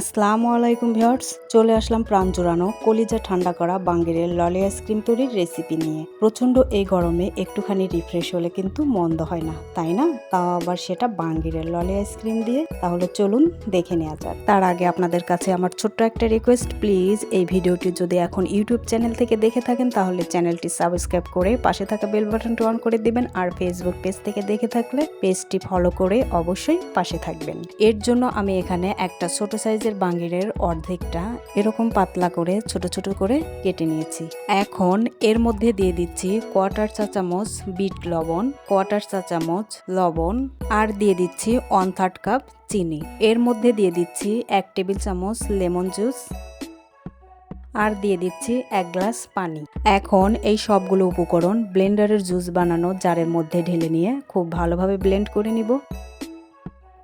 আসসালামু আলাইকুম ভিউয়ার্স, চলে আসলাম প্রাণ জোড়ানো কলিজা ঠান্ডা করা বাঙ্গিরের ললি আইসক্রিম তৈরির রেসিপি নিয়ে। প্রচণ্ড এই গরমে একটুখানি রিফ্রেশ হলে কিন্তু মন্দ হয় না, তাই না? তাও আবার সেটা বাঙ্গিরের ললি আইসক্রিম দিয়ে। তাহলে চলুন দেখে নেওয়া যাক। তার আগে আপনাদের কাছে আমার ছোট্ট একটা রিকোয়েস্ট প্লিজ এই ভিডিওটি যদি এখন ইউটিউব চ্যানেল থেকে দেখে থাকেন, তাহলে চ্যানেলটি সাবস্ক্রাইব করে পাশে থাকা বেল বাটনটি অন করে দিবেন আর ফেসবুক পেজ থেকে দেখে থাকলে পেজটি ফলো করে অবশ্যই পাশে থাকবেন। এর জন্য আমি এখানে একটা ছোট সাইজের বাঙ্গিরের অর্ধেকটা এরকম পাতলা করে, ছোট ছোট করে কেটে নিয়েছি। এখন এর মধ্যে দিয়ে দিচ্ছি কোয়ার্টার চা চামচ বিট লবণ, কোয়ার্টার চা চামচ লবণ আর দিয়ে দিচ্ছি ওয়ান থার্ড কাপ চিনি। এর মধ্যে দিয়ে দিচ্ছি এক টেবিল চামচ লেমন জুস আর দিয়ে দিচ্ছি এক গ্লাস পানি। এখন এই সবগুলো উপকরণ ব্লেন্ডারের জুস বানানো জারের মধ্যে ঢেলে নিয়ে খুব ভালোভাবে ব্লেন্ড করে নিব।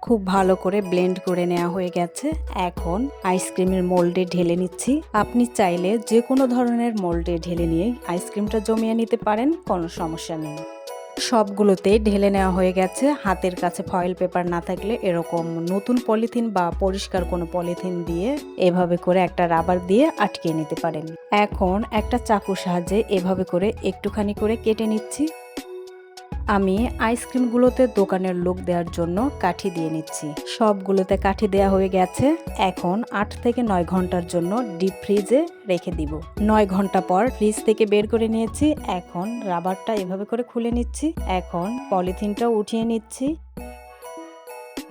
খুব ভালো করে ব্লেন্ড করে নেওয়া হয়ে গেছে। এখন আইসক্রিমের মোল্ডে ঢেলে নিচ্ছি। আপনি চাইলে যে কোনো ধরনের মোল্ডে ঢেলে নিয়ে আইসক্রিমটা জমিয়ে নিতে পারেন, কোনো সমস্যা নেই। সবগুলোতে ঢেলে নেওয়া হয়ে গেছে। হাতের কাছে ফয়েল পেপার না থাকলে এরকম নতুন পলিথিন বা পরিষ্কার কোনো পলিথিন দিয়ে এভাবে করে একটা রাবার দিয়ে আটকে নিতে পারেন। এখন একটা চাকুর সাহায্যে এভাবে করে একটুখানি করে কেটে নিচ্ছি। আমি আইসক্রিমগুলোতে দোকানের লোক দেওয়ার জন্য কাঠি দিয়ে নিচ্ছি। সবগুলোতে কাঠি দেওয়া হয়ে গেছে। এখন আট থেকে নয় ঘণ্টার জন্য ডিপ ফ্রিজে রেখে দিব। নয় ঘণ্টা পর ফ্রিজ থেকে বের করে নিয়েছি। এখন রাবারটা এভাবে করে খুলে নিচ্ছি। এখন পলিথিনটাও উঠিয়ে নিচ্ছি।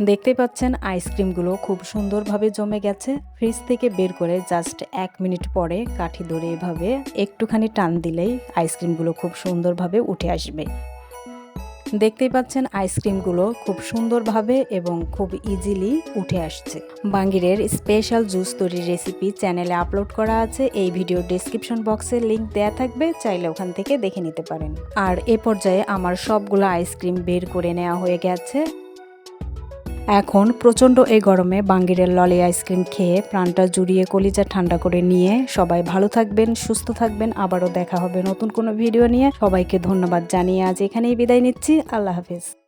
দেখতে পাচ্ছেন, আইসক্রিমগুলো খুব সুন্দরভাবে জমে গেছে। ফ্রিজ থেকে বের করে জাস্ট এক মিনিট পরে কাঠি ধরে এভাবে একটুখানি টান দিলেই আইসক্রিমগুলো খুব সুন্দরভাবে উঠে আসবে। দেখতেই পাচ্ছেন আইসক্রিমগুলো খুব সুন্দরভাবে এবং খুব ইজিলি উঠে আসছে। বাঙ্গিরের স্পেশাল জুস তৈরির রেসিপি চ্যানেলে আপলোড করা আছে। এই ভিডিও ডিসক্রিপশন বক্সে লিংক দেয়া থাকবে, চাইলে ওখান থেকে দেখে নিতে পারেন। আর এ পর্যায়ে আমার সবগুলো আইসক্রিম বের করে নেওয়া হয়ে গেছে। এখন প্রচণ্ড এই গরমে বাঙ্গিরের ললি আইসক্রিম খেয়ে প্রাণটা জুড়িয়ে কলিজা ঠান্ডা করে নিয়ে সবাই ভালো থাকবেন, সুস্থ থাকবেন। আবারও দেখা হবে নতুন কোনো ভিডিও নিয়ে। সবাইকে ধন্যবাদ জানিয়ে আজ এখানেই বিদায় নিচ্ছি। আল্লাহ হাফিজ।